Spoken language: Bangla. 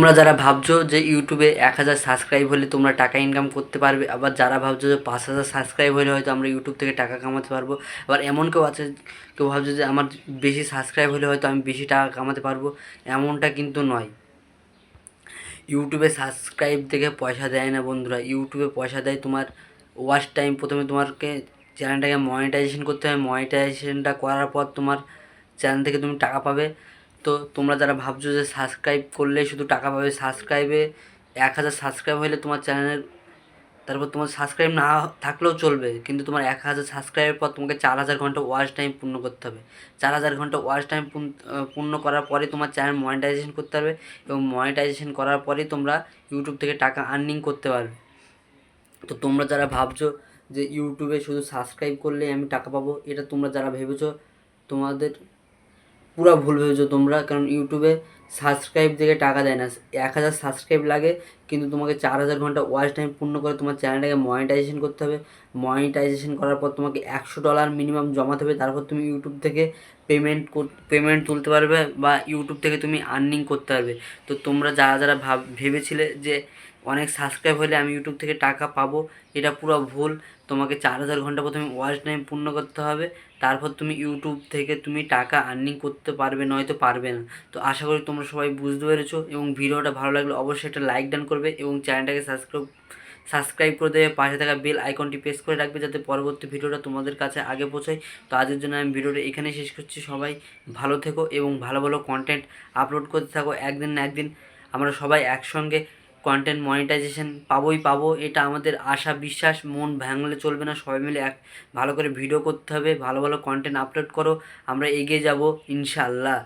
তোমরা যারা ভাবছ যে ইউটিউবে এক হাজার সাবস্ক্রাইব হলে তোমরা টাকা ইনকাম করতে পারবে, আবার যারা ভাবছ যে পাঁচ হাজার সাবস্ক্রাইব হলে হয়তো আমরা ইউটিউব থেকে টাকা কামাতে পারব, আবার এমন কেউ আছে, কেউ ভাবছে যে আমার বেশি সাবস্ক্রাইব হলে হয়তো আমি বেশি টাকা কামাতে পারব, এমনটা কিন্তু নয়। ইউটিউবে সাবস্ক্রাইব থেকে পয়সা দেয় না বন্ধুরা, ইউটিউবে পয়সা দেয় তোমার ওয়াচ টাইম প্রথমে তোমাকে চ্যানেলটাকে মনিটাইজেশন করতে হবে মনিটাইজেশনটা করার পর তোমার চ্যানেল থেকে তুমি টাকা পাবে তো তোমরা যারা ভাবছ যে সাবস্ক্রাইব করলে শুধু টাকা পাবে সাবস্ক্রাইবে এক হাজার সাবস্ক্রাইব হলে তোমার চ্যানেলের তারপর তোমার সাবস্ক্রাইব না থাকলেও চলবে, কিন্তু তোমার এক হাজার সাবস্ক্রাইবের পর তোমাকে চার হাজার ঘণ্টা ওয়াচ টাইম পূর্ণ করতে হবে। চার হাজার ঘণ্টা ওয়াচ টাইম পূর্ণ করার পরে তোমার চ্যানেল মনিটাইজেশন করতে হবে এবং মনিটাইজেশন করার পরেই তোমরা ইউটিউব থেকে টাকা আর্নিং করতে পারবে। তো তোমরা যারা ভাবছ যে ইউটিউবে শুধু সাবস্ক্রাইব করলেই আমি টাকা পাবো, এটা তোমরা যারা ভেবেছো, তোমাদের পুরো ভুল ভেবেছো তোমরা কারণ ইউটিউবে সাবস্ক্রাইব থেকে টাকা দেয় না। এক হাজার সাবস্ক্রাইব লাগে, কিন্তু তোমাকে চার হাজার ঘণ্টা ওয়াচ টাইম পূর্ণ করে তোমার চ্যানেলটাকে মনিটাইজেশন করতে হবে। মনিটাইজেশন করার পর তোমাকে একশো ডলার মিনিমাম জমাতে হবে। তারপর তুমি ইউটিউব থেকে পেমেন্ট পেমেন্ট তুলতে পারবে বা ইউটিউব থেকে তুমি আর্নিং করতে পারবে। তো তোমরা যারা যারা ভাব, ভেবেছিলে যে অনেক সাবস্ক্রাইব হলে আমি ইউটিউব থেকে টাকা পাবো, এটা পুরো ভুল। তোমাকে চার হাজার ঘণ্টা প্রথমে ওয়াচ টাইম পূর্ণ করতে হবে। তারপর তুমি ইউটিউব থেকে তুমি টাকা আর্নিং করতে পারবে, নয়তো পারবে না। তো আশা করি তোমরা সবাই বুঝতে পেরেছ এবং ভিডিওটা ভালো লাগলে অবশ্যই একটা লাইক ডান করবে এবং চ্যানেলটাকে সাবস্ক্রাইব সাবস্ক্রাইব করে দেবে। পাশে থাকা বেল আইকনটি প্রেস করে রাখবে যাতে পরবর্তী ভিডিওটা তোমাদের কাছে আগে পৌঁছায়। তো আজকের জন্য আমি ভিডিওটা এখানেই শেষ করছি। সবাই ভালো থেকো এবং ভালো ভালো কন্টেন্ট আপলোড করতে থাকো একদিন না একদিন। আমরা সবাই একসঙ্গে কন্টেন্ট মনিটাইজেশন পাবোই, পাবো। এটা আমাদের আশা, বিশ্বাস, মন ভাঙলে চলবে না। সবাই মিলে এক, ভালো করে ভিডিও করতে হবে। ভালো ভালো কন্টেন্ট আপলোড করো। আমরা এগিয়ে যাব, ইনশাআল্লাহ।